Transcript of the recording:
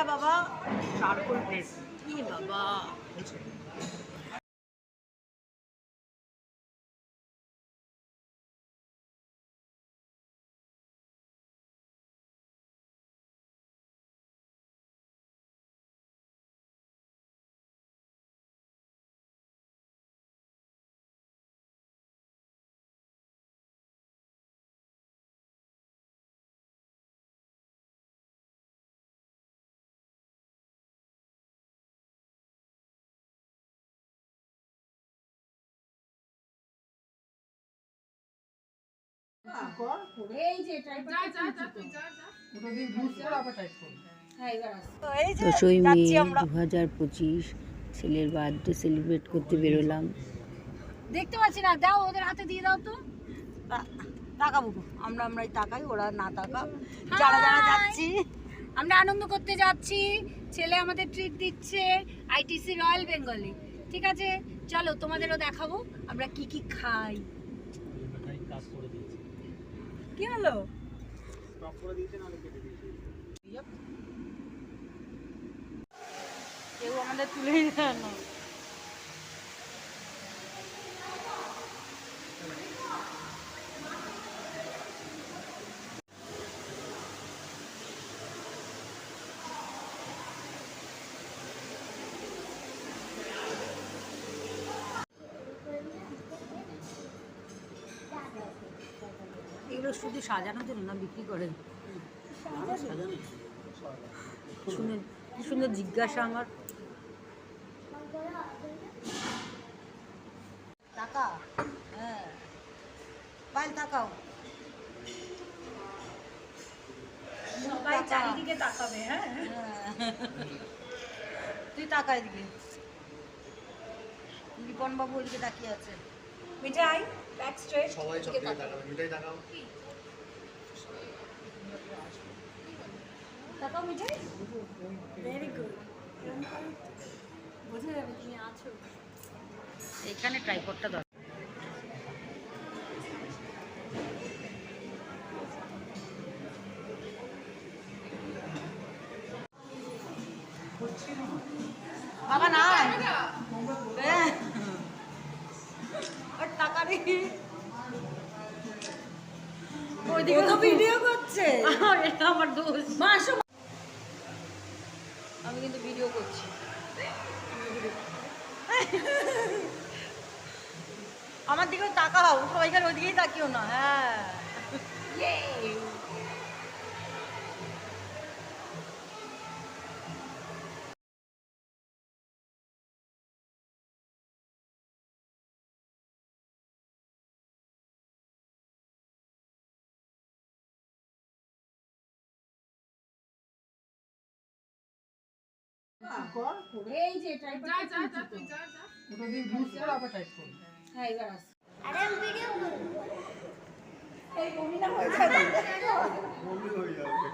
এটা বাবা charcoal paste কি বাবা এই যে ট্রাইপডটা ওটা দিয়ে বুঝ করে আবার টাইট হ্যাঁ দশই মে আমরা। দু হাজার পঁচিশ ছেলের বার্থডে সেলিব্রেট করতে বেরোলাম। দেখতে পাচ্ছি না দাও ওদের হাতে দিয়ে দাও তো। তাকাবো। আমরা আমরাই তাকাই ওরা না তাকা। যারা যারা! যাচ্ছি। আমরা আনন্দ করতে যাচ্ছি। ছেলে আমাদের ট্রিট দিচ্ছে আইটিসি রয়্যাল বেঙ্গলি ঠিক আছে? চলো তোমাদেরও দেখাবো আমরা কি কি খাই। কি হলো? কেউ আমাদের তুলেই দেয় এগুলো শুধু সাজানোর জন্য না বিক্রি করে শুনে কি সুন্দর জিজ্ঞাসা আমার। টাকা হ্যাঁ। পাইল তাকাও। চারিদিকে তাকাবে হ্যাঁ। তুই তাকা এদিকে। রিপন বাবু ওইদিকে তাকিয়ে আছে। মিঠাই? ব্যাক স্ট্রেট সবাই সব দিকে তাকাবে মিঠাই তাকাও তাকাও মিঠাই? ভেরি গুড বোঝা যাবে তুমি আছো। এখানে ট্রাইপডটা দরকার বাবা না ওইদিকে তো ভিডিও করছে। এটা আমার দোষ। মা আমি কিন্তু ভিডিও করছি। আমার দিকেও তাকাও সবাইকার ওদিকেই তাকিও না হ্যাঁ। এই যে ট্রাইপডটা ওটা দিয়ে বুঝ করে আবার টাইট করবে। হ্যাঁ এবার আসো। বমি হয়ে যাবে